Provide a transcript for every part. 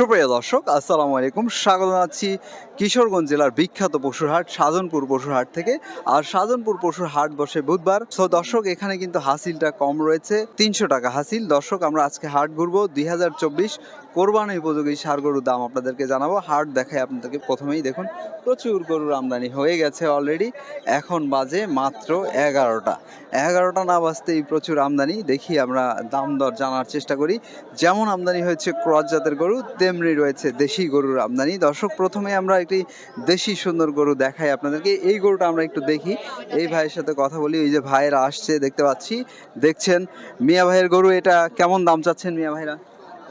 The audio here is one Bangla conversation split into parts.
সুপ্রিয় দর্শক, আসসালামু আলাইকুম। স্বাগত জানাচ্ছি কিশোরগঞ্জ জেলার বিখ্যাত পশুর হাট, সাধনপুর পশুর হাট থেকে। আর সাধনপুর পশুর হাট বসে বুধবার। সো দর্শক, এখানে কিন্তু হাসিলটা কম রয়েছে, তিনশো টাকা হাসিল। দর্শক, আমরা আজকে হাট ঘুরবো দুই হাজার চব্বিশ কোরবানি উপযোগী সার গরুর দাম আপনাদেরকে জানাব। হাট দেখায় আপনাদেরকে প্রথমেই দেখুন, প্রচুর গরুর আমদানি হয়ে গেছে অলরেডি এখন বাজে মাত্র এগারোটা। এগারোটা না বাজতেই প্রচুর আমদানি, দেখি আমরা দাম দর জানার চেষ্টা করি। যেমন আমদানি হয়েছে ক্রস জাতের গরু, তেমনি রয়েছে দেশি গরুর আমদানি। দর্শক, প্রথমে আমরা একটি দেশি সুন্দর গরু দেখাই আপনাদেরকে। এই গরুটা আমরা একটু দেখি। এই ভাইয়ের সাথে কথা বলি, ওই যে ভাইয়েরা আসছে, দেখতে পাচ্ছি। দেখছেন, মিয়া ভাইয়ের গরু, এটা কেমন দাম চাচ্ছেন মিয়া ভাইরা?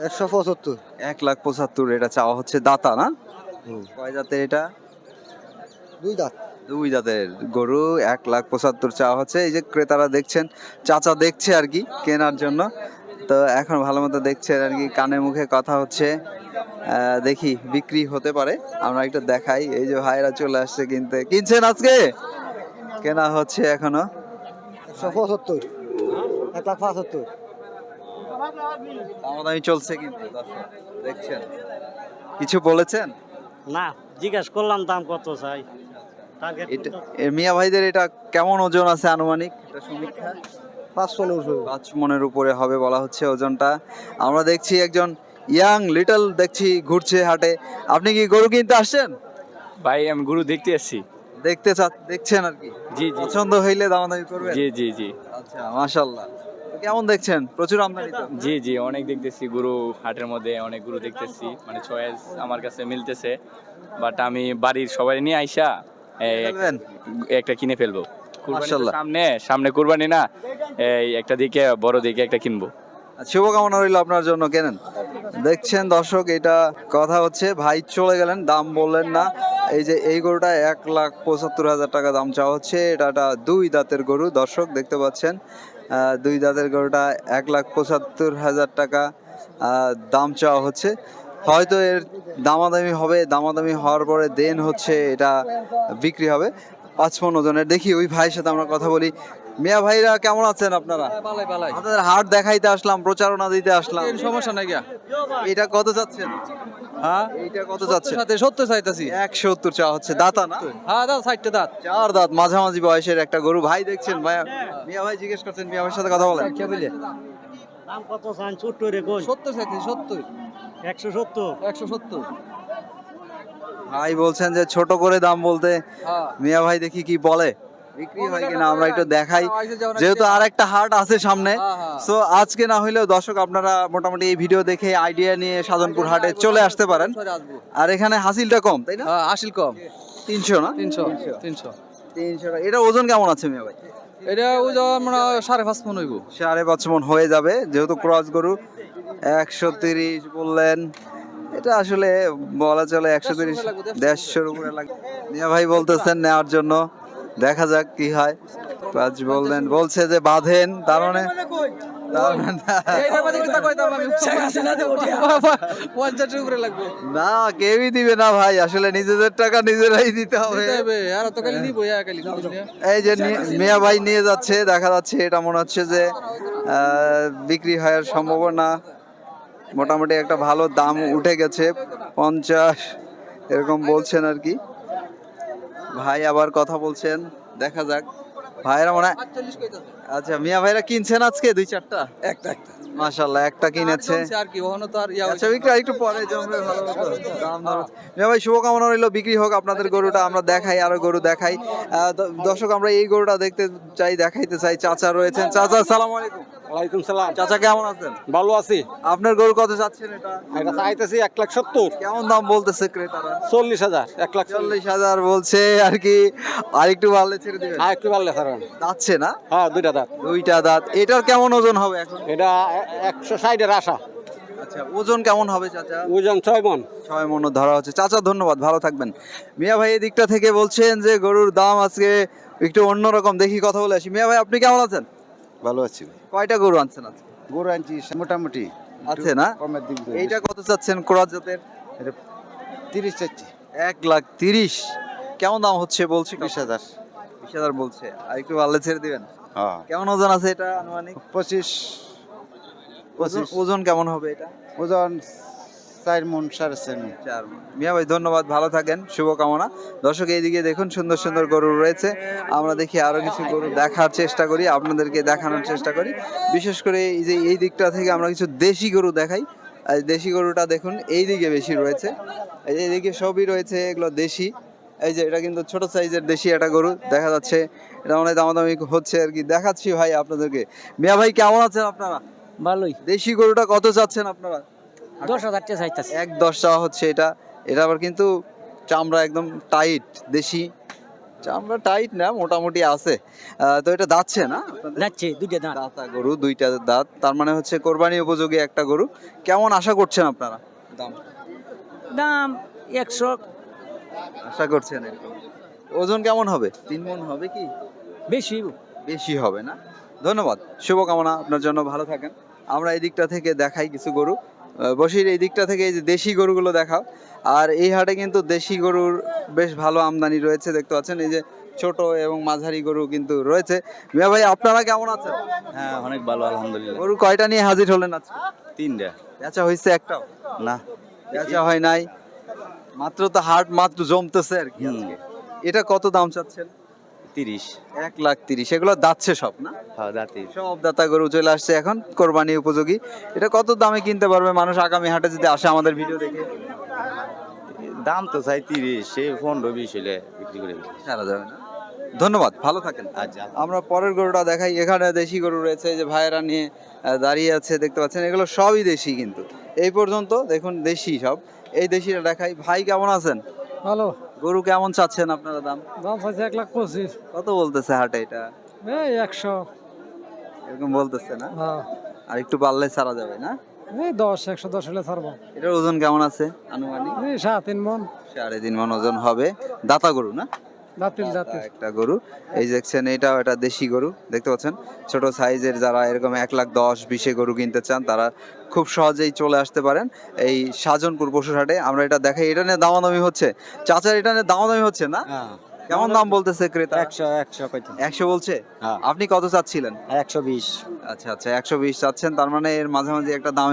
একশো পঁচাত্তর। এক লাখ পঁচাত্তর এটা চাওয়া হচ্ছে দাতা না? কয় জাতের এটা? দুই দাঁত দুই জাতের গরু এক লাখ পঁচাত্তর চাওয়া হচ্ছে। এই যে ক্রেতারা দেখছেন চাচা দেখছে আর কি কেনার জন্য। তো এখন ভালো মতো দেখছে আর কি কানে মুখে কথা হচ্ছে। দেখি বিক্রি হতে পারে। আমরা একটু দেখাই। এই যে ভাইরা চলে আসছে কিনতে। কিনছেন আজকে? কেনা হচ্ছে এখনও? একশো পঁচাত্তর। এক লাখ পঁচাত্তর। দামাদামি চলছে কিন্তু দেখছেন? কিছু বলেছেন? না জিজ্ঞেস করলাম দাম কত চাই? মিয়া ভাইদের এটা কেমন ওজন আছে আনুমানিক? এটা সমীক্ষা? পাঁচ পনেরোশো পাঁচ মনের উপরে হবে বলা হচ্ছে ওজনটা। আমরা দেখছি একজন ইয়াং লিটল দেখছি ঘুরছে হাটে। আপনি কি গরু কিনতে আসছেন? ভাই আমি গরু দেখতে এসেছি দেখতে চা দেখছেন আর কি? জি জি। পছন্দ হইলে দামাদামি করবেন? জি জি জি। আচ্ছা মাশাল্লাহ কেমন দেখছেন? প্রচুর আমদানি তো। জি জি অনেক দেখতেছি গুরু হাটের মধ্যে অনেক গুরু দেখতেছি। মানে চয়েস আমার কাছে মিলতেছে। বাট আমি বাড়ির সবাই নিয়ে আইসা এই একটা কিনে ফেলব। মাশাআল্লাহ। সামনে সামনে কুরবানি না এই একটা দিকে বড় দিকে একটা কিনবো। শুভকামনা রইল আপনার জন্য কেনেন? দেখছেন দর্শক এটা কথা হচ্ছে ভাই চলে গেলেন দাম বললেন না। এই যে এই গরুটা এক লাখ পঁচাত্তর হাজার টাকা দাম চাওয়া হচ্ছে এটা একটা দুই দাঁতের গরু দর্শক দেখতে পাচ্ছেন। দুই দাঁতের গরুটা এক লাখ পঁচাত্তর হাজার টাকা দাম চাওয়া হচ্ছে। হয়তো এর দামাদামি হবে দামাদামি হওয়ার পরে দেন হচ্ছে এটা বিক্রি হবে। পাঁচ পনেরো ওজনের। দেখি ওই ভাইয়ের সাথে আমরা কথা বলি। মিয়া ভাইরা কেমন আছেন আপনারা? পালাই আপনাদের হাট দেখাইতে আসলাম প্রচারণা দিতে আসলাম। সমস্যা নাই এটা কত চাচ্ছেন হ্যাঁ? এইটা কত চাচ্ছেন সাথে সত্তর চাইতাছি। এক সত্তর চা হচ্ছে। দাতা না হ্যাঁ দাদা ষাটটা দাঁত। চার দাঁত মাঝামাঝি বয়সের একটা গরু। ভাই দেখছেন ভাই? মিয়া ভাই জিজ্ঞেস করছেন মিয়া ভাইয়ের সাথে কথা বলেন। কে বলে দাম কত চান? ছোট্ট সত্তর চাইতেছি সত্তর। একশো সত্তর। একশো সত্তর। ভাই বলছেন যে ছোট করে দাম বলতে হ্যাঁ। মিয়া ভাই দেখি কি বলে? বিক্রি হয় কিনা? আমরা একটু দেখাই। যেহেতু আর একটা হাট আছে সামনে। হ্যাঁ, হ্যাঁ। সো আজকে না হইলেও দর্শক আপনারা মোটামুটি এই ভিডিও দেখে আইডিয়া নিয়ে সাধনপুর হাটে চলে আসতে পারেন। আর এখানে হাসিলটা কম তাই না? হ্যাঁ আসিল কম। তিনশো না? তিনশো তিনশো। তিনশো। এটা ওজন কেমন আছে মিয়া ভাই? এটা যে আমরা সাড়ে পাঁচ মন হইব। সাড়ে পাঁচ মন হয়ে যাবে যেহেতু ক্রস গরু। একশো তিরিশ বললেন। এটা আসলে বলা চলে একশো তিরিশ দেড়শোর উপরে। লাগে মিয়া ভাই বলতেছেন নেওয়ার জন্য। দেখা যাক কি হয় পাঁচ বললেন, বলছে যে বাঁধেন, তার মানে তার মানে না, কেউই দিবে না ভাই, আসলে নিজেদের টাকা নিজেরাই দিতে হবে? এই যে মিয়া ভাই নিয়ে যাচ্ছে, দেখা যাচ্ছে এটা মনে হচ্ছে যে বিক্রি হওয়ার সম্ভাবনা মোটামুটি একটা ভালো দাম উঠে গেছে, পঞ্চাশ, এরকম বলছেন আর কি ভাই আবার কথা বলছেন দেখা যাক। ভাইরা মনে আচ্ছা মিয়া ভাইরা কিনছেন আজকে দুই চারটা? একটা একটা। মাশাল্লাহ একটা কিনেছে। আর কি ওখানে তো আর আচ্ছা বিক্রি একটু পরে জমবে ভালো। দাম মিয়া ভাই শুভকামনা রইল বিক্রি হোক আপনাদের গরুটা আমরা দেখাই আরও গরু দেখাই। দর্শক আমরা এই গরুটা দেখতে চাই দেখাইতে চাই চাচা রয়েছেন। চাচা সালাম আলাইকুম। ওয়ালাইকুম সালাম। চাচা কেমন আছেন? ভালো আছি। আপনার গরু কত চাচ্ছেন এটা? এটা চাইতেছি এক লাখ সত্তর। কেমন দাম বলতেছে ক্রেতারা? চল্লিশ হাজার এক লাখ চল্লিশ। হাজার বলছে আর কি আরেকটু বাড়লে ছেড়ে দিবেন? হ্যাঁ একটু স্যার যাচ্ছে না? হ্যাঁ দুইটা দাঁত। দুইটা দাঁত। এটার কেমন ওজন হবে এখন? এটা একশো ষাটের আশা। আচ্ছা ওজন কেমন হবে চাচা? ওজন ছয় মন। ছয় মন ধরা হচ্ছে। চাচা ধন্যবাদ ভালো থাকবেন। মিয়া ভাই এই দিকটা থেকে বলছেন যে গরুর দাম আজকে একটু অন্যরকম। দেখি কথা বলে আসি। মিয়া ভাই আপনি কেমন আছেন? ভালো আছি কয়টা গরু আনছেন আজকে? গরু আনছি মোটামুটি আছে না? কমের দিক এইটা কত চাচ্ছেন ক্রস জাতের? এটা তিরিশ চাচ্ছি। এক লাখ তিরিশ। কেমন দাম হচ্ছে বলছে বিশ হাজার। বিশ হাজার বলছে। আর একটু পারলে ছেড়ে দিবেন? হ্যাঁ। কেমন ওজন আছে এটা আনুমানিক? পঁচিশ। ওজন কেমন হবে এটা? ওজন চার মন সাড়ে চার মন। চার মণ। মিয়া ভাই ধন্যবাদ ভালো থাকেন শুভকামনা। দর্শক এইদিকে দেখুন সুন্দর সুন্দর গরু রয়েছে। আমরা দেখি আরও কিছু গরু দেখার চেষ্টা করি আপনাদেরকে দেখানোর চেষ্টা করি। বিশেষ করে এই যে এই দিকটা থেকে আমরা কিছু দেশি গরু দেখাই। দেশি গরুটা দেখুন এই দিকে বেশি রয়েছে। এই যে এইদিকে সবই রয়েছে এগুলো দেশি। এই যে এটা কিন্তু ছোট সাইজের দেশি একটা গরু দেখা যাচ্ছে। এটা অনেক দামাদামি হচ্ছে আর কি। দেখাচ্ছি ভাই আপনাদেরকে। মিয়া ভাই কেমন আছেন আপনারা? ভালোই। দেশি গরুটা কত চাচ্ছেন আপনারা? দশ হাজার টাকা চাইতেছে এক দশ চাওয়া হচ্ছে এটা। এটা আবার কিন্তু চামড়া একদম টাইট দেশি। চামড়া টাইট না মোটামুটি আছে। তো এটা দাচ্ছে না? যাচ্ছে দুইটা দাঁত। দাতা গরু দুইটা দাঁত। তার মানে হচ্ছে কোরবানি উপযোগী একটা গরু। কেমন আশা করছেন আপনারা? দাম? দাম একশো। আশা করছেন এরকম। ওজন কেমন হবে? তিন মন হবে কি? বেশি বেশি হবে না? ধন্যবাদ। শুভকামনা। আপনার জন্য ভালো থাকেন। আমরা এই দিকটা থেকে দেখাই কিছু গরু। বসির এই দিকটা থেকে এই যে দেশি গরুগুলো দেখাও। আর এই হাটে কিন্তু দেশি গরুর বেশ ভালো আমদানি রয়েছে দেখতে পাচ্ছেন। এই যে ছোট এবং মাঝারি গরু কিন্তু রয়েছে। মিয়া ভাই আপনারা কেমন আছেন? হ্যাঁ অনেক ভালো আলহামদুলিল্লাহ। গরু কয়টা নিয়ে হাজির হলেন আজকে? তিনটা। বেচা হয়েছে একটাও? না। বেচা হয় নাই। মাত্র তো হাট মাত্র জমতেছে আর কি আজকে। এটা কত দাম চাচ্ছেন? তিরিশ। এক লাখ তিরিশ। এগুলো দাচ্ছে সব না? হ্যাঁ দাঁতি সব দাতা গরু চলে আসছে এখন কোরবানি উপযোগী। এটা কত দামে কিনতে পারবে? মানুষ আগামী হাটে যদি আসে আমাদের ভিডিও দেখে। দাম তো চাই তিরিশ সে পনেরো বিশ হলে বিক্রি করে সারা যাবে না। ধন্যবাদ ভালো থাকেন। আচ্ছা। আমরা পরের গরুটা দেখাই। এখানে দেশি গরু রয়েছে যে ভাইয়েরা নিয়ে দাঁড়িয়ে আছে দেখতে পাচ্ছেন? এগুলো সবই দেশি কিন্তু। এই পর্যন্ত দেখুন দেশি সব। এই দেশিটা দেখাই। ভাই কেমন আছেন? ভালো। গরু কেমন চাচ্ছেন আপনারা দাম? দাম চাইছে এক লাখ পঁচিশ। কত বলতেছে হাটে এটা? এই একশো। এরকম বলতেছে না? হ্যাঁ। আর একটু বাড়লে ছাড়া যাবে না? এই দশ একশো দশ হলে ছাড়বো। এটার ওজন কেমন আছে আনুমানিক? এই সাড়ে তিন মন। সাড়ে তিন মন ওজন হবে। দাতা গরু না? দাঁতিল দাঁতিল একটা গরু। এই দেখছেন এটাও একটা দেশি গরু দেখতে পাচ্ছেন? ছোট সাইজের যারা এরকম এক লাখ দশ বিশে গরু কিনতে চান তারা খুব সহজেই চলে আসতে পারেন। এই সাজনপুর হাটে আমরা এটা দেখাই। এটা নিয়ে দামাদামি হচ্ছে। চাচার এটা নিয়ে দামাদামি হচ্ছে না? কেমন দাম বলতেছে ক্রেতা? একশো একশো একশো বলছে? হ্যাঁ। আপনি কত চাচ্ছিলেন? একশো বিশ। আচ্ছা আচ্ছা একশো বিশ চাচ্ছেন তার মানে এর মাঝামাঝি একটা দাম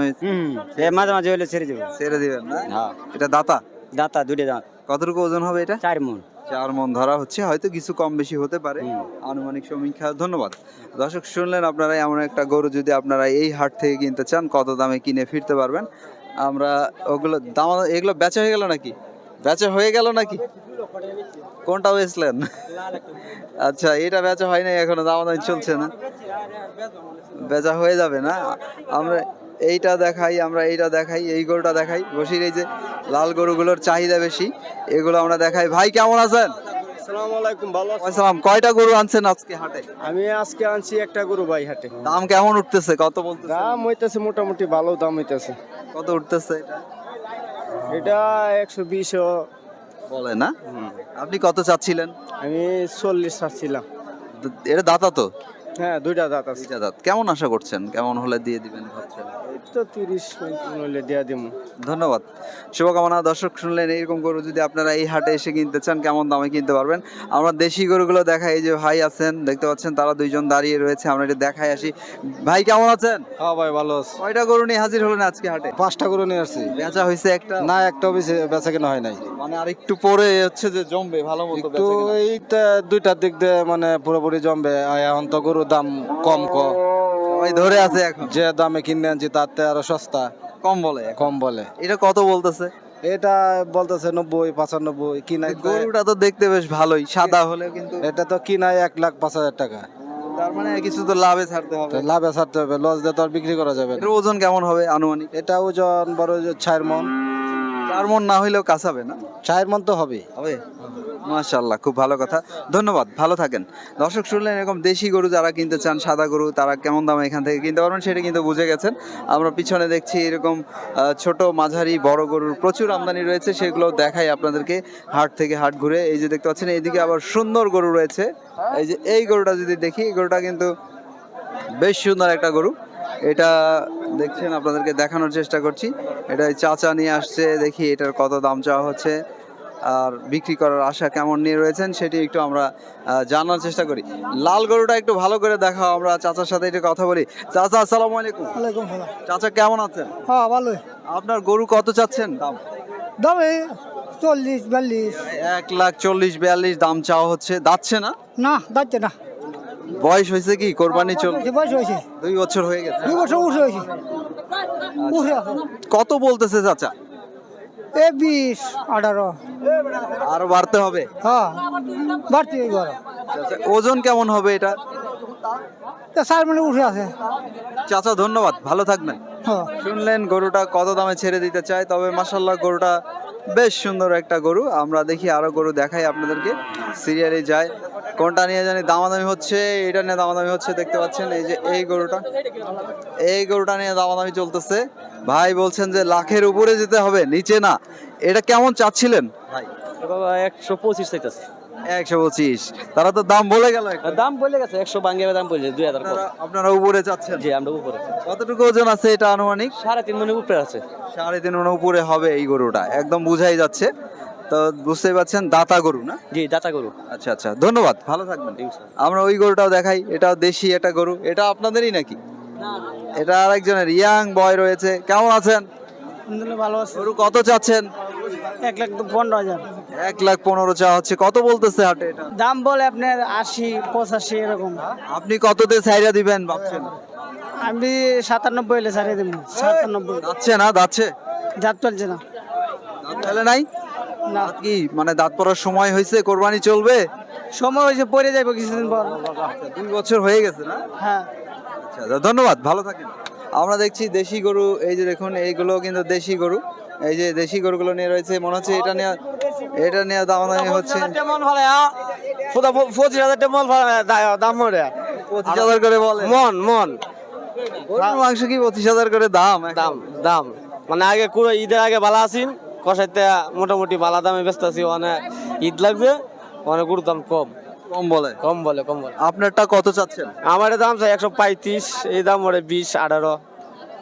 মাঝে মাঝে হলে ছেড়ে দেবো। ছেড়ে দিবেন না? হ্যাঁ। এটা দাতা? দাঁতা দুইটা দাঁত। কতটুকু ওজন হবে এটা? চার মন। চার মন ধরা হচ্ছে হয়তো কিছু কম বেশি হতে পারে। আনুমানিক সমীক্ষা ধন্যবাদ। দর্শক শুনলেন আপনারা এমন একটা গরু যদি আপনারা এই হাট থেকে কিনতে চান কত দামে কিনে ফিরতে পারবেন? আমরা ওগুলো দাম এগুলো বেচা হয়ে গেল নাকি? বেচা হয়ে গেল নাকি? কোনটা বেচলেন? আচ্ছা এটা বেচা হয় নাই এখনও দামাদামি চলছে না। বেচা হয়ে যাবে না? আমরা এইটা দেখাই আমরা এইটা দেখাই এই গরুটা দেখাই। বসির এই যে লাল গরুগুলোর চাহিদা বেশি এগুলো আমরা দেখাই। ভাই কেমন আছেন? কয়টা গরু আনছেন আজকে হাটে? আমি আজকে আনছি একটা গরু ভাই হাটে। দাম কেমন উঠতেছে কত দাম হইতেছে মোটামুটি ভালো দাম হইতেছে। কত উঠতেছে এটা? এটা একশো বিশ বলে না? আপনি কত চাচ্ছিলেন? আমি চল্লিশ চাচ্ছিলাম। এটা দাতা তো? হ্যাঁ দুইটা দাঁত আছে। দুইটা দাঁত কেমন আশা করছেন? কেমন হলে দিয়ে দিবেন ভাবছেন? তো তিরিশ হইলে দিয়া দিব। ধন্যবাদ। শুভকামনা। দর্শক শুনলেন এইরকম গরু যদি আপনারা এই হাটে এসে কিনতে চান কেমন দামে কিনতে পারবেন? আমরা দেশি গরুগুলো দেখাই এই যে ভাই আছেন দেখতে পাচ্ছেন তারা দুইজন দাঁড়িয়ে রয়েছে আমরা এটা দেখাই আসি। ভাই কেমন আছেন? হ্যাঁ ভাই ভালো আছে। কয়টা গরু নিয়ে হাজির হলেন আজকে হাটে? পাঁচটা গরু নিয়ে আসছি। বেচা হয়েছে একটা? না একটা বেচা কেনা হয় নাই। মানে আর একটু পরে হচ্ছে যে জমবে ভালো মতো একটু এইটা দুইটার দিক দিয়ে মানে পুরোপুরি জমবে। এখন তো গরুর দাম কম ক। সবাই ধরে আছে এখন। যে দামে কিনে আনছি আরও সস্তা। কম বলে। কম বলে। এটা কত বলতেছে? এটা বলতেছে নব্বই পঁচানব্বই। কিনাই গরুটা তো দেখতে বেশ ভালোই সাদা হলে কিন্তু এটা তো কিনাই এক লাখ পাঁচ হাজার টাকা। তার মানে কিছু তো লাভে ছাড়তে হবে। লাভে ছাড়তে হবে লস দিয়ে তো আর বিক্রি করা যাবে ওজন কেমন হবে আনুমানিক? এটা ওজন বড় চার মন। চার মন না হইলেও কাঁচাবে না? চার মন তো হবে। হবে? মাশাল্লাহ খুব ভালো কথা। ধন্যবাদ ভালো থাকেন। দর্শক শুনলেন এরকম দেশি গরু যারা কিনতে চান সাদা গরু তারা কেমন দামে এখান থেকে কিনতে পারবেন সেটা কিন্তু বুঝে গেছেন। আমরা পিছনে দেখছি এরকম ছোট মাঝারি বড় গরুর প্রচুর আমদানি রয়েছে সেগুলো দেখাই আপনাদেরকে হাট থেকে হাট ঘুরে। এই যে দেখতে পাচ্ছেন এইদিকে আবার সুন্দর গরু রয়েছে। এই যে এই গরুটা যদি দেখি এই গরুটা কিন্তু বেশ সুন্দর একটা গরু। এটা দেখছেন আপনাদেরকে দেখানোর চেষ্টা করছি। এটা চাচা নিয়ে আসছে দেখি এটার কত দাম চাওয়া হচ্ছে আর বিক্রি করার আশা কেমন নিয়ে রয়েছেন সেটি একটু আমরা জানার চেষ্টা করি। লাল গরুটা একটু ভালো করে দেখাও আমরা চাচার সাথে একটু কথা বলি। চাচা আসসালামু আলাইকুম। ওয়ালাইকুম সালাম। চাচা কেমন আছেন? হ্যাঁ ভালো আপনার গরু কত চাচ্ছেন দাম? দাম চল্লিশ বিয়াল্লিশ। এক লাখ চল্লিশ বিয়াল্লিশ দাম চাওয়া হচ্ছে। দাচ্ছে না? না যাচ্ছে না। বয়স হয়েছে কি? কোরবানি চল বয়স হয়েছে দুই বছর হয়ে গেছে। দুই বছর উঠে হয়েছে। উঠে কত বলতেছে চাচা? এ বিশ আঠারো। আরও বাড়তে হবে? হ্যাঁ বাড়তি এবার ওজন কেমন হবে এটা? চার মিনিট উঠে আছে। চাচা ধন্যবাদ। ভালো থাকবেন। হ্যাঁ। শুনলেন গরুটা কত দামে ছেড়ে দিতে চায় তবে মাসাল্লাহ গরুটা বেশ সুন্দর একটা গরু। আমরা দেখি আরও গরু দেখাই আপনাদেরকে। সিরিয়ালে যায়। কোনটা নিয়ে জানি? দামাদামি হচ্ছে এটা নিয়ে দামাদামি হচ্ছে দেখতে পাচ্ছেন এই যে এই গরুটা। এই গরুটা নিয়ে দামাদামি চলতেছে। ভাই বলছেন যে লাখের উপরে যেতে হবে নিচে না। এটা কেমন চাচ্ছিলেন? ভাই বাবা একশো পঁচিশ চাইতেছে। একশো পঁচিশ। তারা তো দাম বলে গেল দাম বলে গেছে একশো বাঙ্গে দাম বলছে দুই হাজার আপনারা উপরে চাচ্ছেন? জি আমরা উপরে। কতটুকু ওজন আছে এটা আনুমানিক? সাড়ে তিন মনে উপরে আছে। সাড়ে তিন মণ উপরে হবে এই গরুটা। একদম বুঝাই যাচ্ছে। তো বুঝতেই পারছেন দাতা গরু না? জি দাতা গরু। আচ্ছা আচ্ছা ধন্যবাদ। ভালো থাকবেন আমরা ওই গরুটাও দেখাই এটাও দেশি একটা গরু এটা আপনাদেরই নাকি? এটা আরেকজনের ইয়াং বয় রয়েছে কেমন আছেন? ভালো আছে। গরু কত চাচ্ছেন? এক লাখ পনেরো হাজার। এক লাখ পনেরো চা হচ্ছে কত বলতেছে হাটে এটা? দাম বলে আপনার আশি পঁচাশি এরকম। আপনি কততে সাইরা দিবেন ভাবছেন? আমি সাতানব্বই ছাড়িয়ে দেবো সাতানব্বই। যাচ্ছে না যাচ্ছে জাত চলছে না। দাঁত ফেলে নাই? না। কি? মানে দাঁত পড়ার সময় হয়েছে কোরবানি চলবে? সময় হয়েছে পরে যাইবো কিছুদিন পর। দুই বছর হয়ে গেছে না? হ্যাঁ। আচ্ছা আচ্ছা, ধন্যবাদ ভালো থাকেন। আমরা দেখছি দেশি গরু এই যে দেখুন এইগুলো কিন্তু দেশি গরু। এই যে দেশি গরুগুলো নিয়ে রয়েছে মনে হচ্ছে এটা নিয়ে এটা নিয়ে দামাদামি হচ্ছে। পঁচিশ হাজার মন দাম পঁচিশ হাজার করে বলে। মন মন। গরুর মাংস কি পঁচিশ হাজার করে দাম? দাম দাম। মানে আগে পুরো ঈদের আগে ভালো আছেন কষাইতে মোটামুটি ভালো দামে ব্যস্ত আছি অনেক ঈদ লাগবে অনেক গুরুর দাম কম। কম বলে? কম বলে কম বলে। আপনারটা কত চাচ্ছেন? আমার দাম চাই একশো পঁয়ত্রিশ এই দাম ওরে বিশ আঠারো।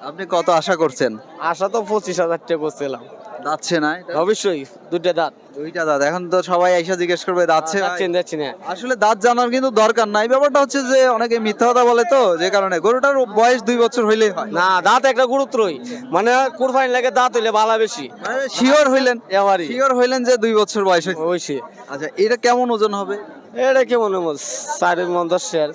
আপনি কত আশা করছেন? আশা তো পঁচিশ হাজার টাকা করছিলাম। যাচ্ছে না এটা? অবশ্যই দুইটা দাঁত। দুইটা দাঁত। এখন তো সবাই এসে জিজ্ঞেস করবে যাচ্ছে ভাই? যাচ্ছেন যাচ্ছি না। আসলে দাঁত জানার কিন্তু দরকার নাই। ব্যাপারটা হচ্ছে যে অনেকে মিথ্যা কথা বলে তো যে কারণে। গরুটার বয়স দুই বছর হইলেই হয়। না দাঁত একটা গুরুত্বই। মানে কুরবানি লাগে দাঁত হইলে ভালো বেশি। শিওর হইলেন? এবারই শিওর হইলেন যে দুই বছর বয়স হয়েছে ওইসে আচ্ছা এটা কেমন ওজন হবে? এটা কেমন মনে সাড়ে মন দশ শেয়ার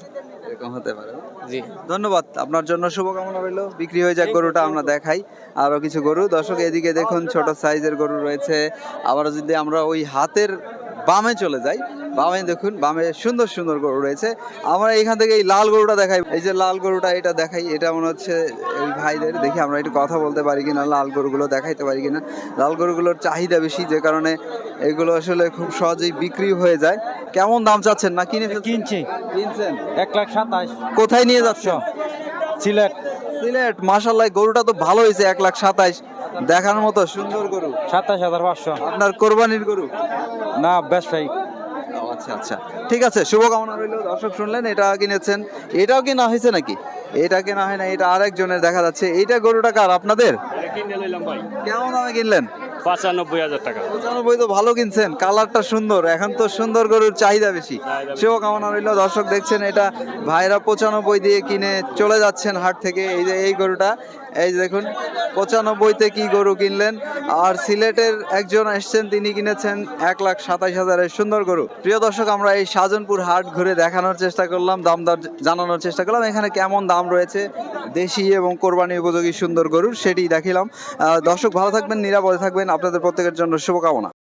এরকম হতে পারে? জি। ধন্যবাদ। আপনার জন্য শুভকামনা রইল। বিক্রি হয়ে যাক গরুটা আমরা দেখাই। আরও কিছু গরু। দর্শক এদিকে দেখুন ছোট সাইজের গরু রয়েছে। আবার যদি আমরা ওই হাতের বামে চলে যাই। বামে দেখুন বামে সুন্দর সুন্দর গরু রয়েছে। আমরা এখান থেকে এই লাল গরুটা দেখাই। এই যে লাল গরুটা এটা দেখাই এটা মনে হচ্ছে এই ভাইদের। দেখি আমরা একটু কথা বলতে পারি কিনা লাল গরুগুলো দেখাইতে পারি কিনা। লাল গরুগুলোর চাহিদা বেশি যে কারণে এগুলো আসলে খুব সহজেই বিক্রি হয়ে যায়। কেমন দাম চাচ্ছেন না কিনে কিনছি। কিনছেন? এক লাখ সাতাশ। কোথায় নিয়ে যাচ্ছেন? সিলেট। সিলেট। মাশাল্লাহ গরুটা তো ভালো হয়েছে এক লাখ সাতাইশ দেখার মতো সুন্দর গরু। সাতাশ হাজার পাঁচশো। আপনার কোরবানির গরু? না ব্যবসায়ী ও, আচ্ছা আচ্ছা। ঠিক আছে শুভকামনা রইল দর্শক শুনলেন এটা কিনেছেন। এটাও কিনা হয়েছে নাকি? এটা কেনা হয় না এটা আরেকজনের দেখা যাচ্ছে। এইটা গরুটা কার আপনাদের? কিনে লইলাম ভাই। কেমন দামে কিনলেন? পঁচানব্বই হাজার টাকা। পঁচানব্বই তো ভালো কিনছেন কালারটা সুন্দর। এখন তো সুন্দর গরুর চাহিদা বেশি। শুভকামনা রইল দর্শক দেখছেন এটা ভাইরা পঁচানব্বই দিয়ে কিনে চলে যাচ্ছেন হাট থেকে। এই যে এই গরুটা এই দেখুন, পঁচানব্বইতে কি গরু কিনলেন? আর সিলেটের একজন এসছেন, তিনি কিনেছেন এক লাখ সাতাইশ হাজারের সুন্দর গরু। প্রিয় দর্শক, আমরা এই সাজনপুর হাট ঘুরে দেখানোর চেষ্টা করলাম, দাম দর জানানোর চেষ্টা করলাম। এখানে কেমন দাম রয়েছে? দেশি এবং কোরবানি উপযোগী সুন্দর গরুর সেটি দেখিলাম। দর্শক, ভালো থাকবেন, নিরাপদে থাকবেন। আপনাদের প্রত্যেকের জন্য শুভকামনা।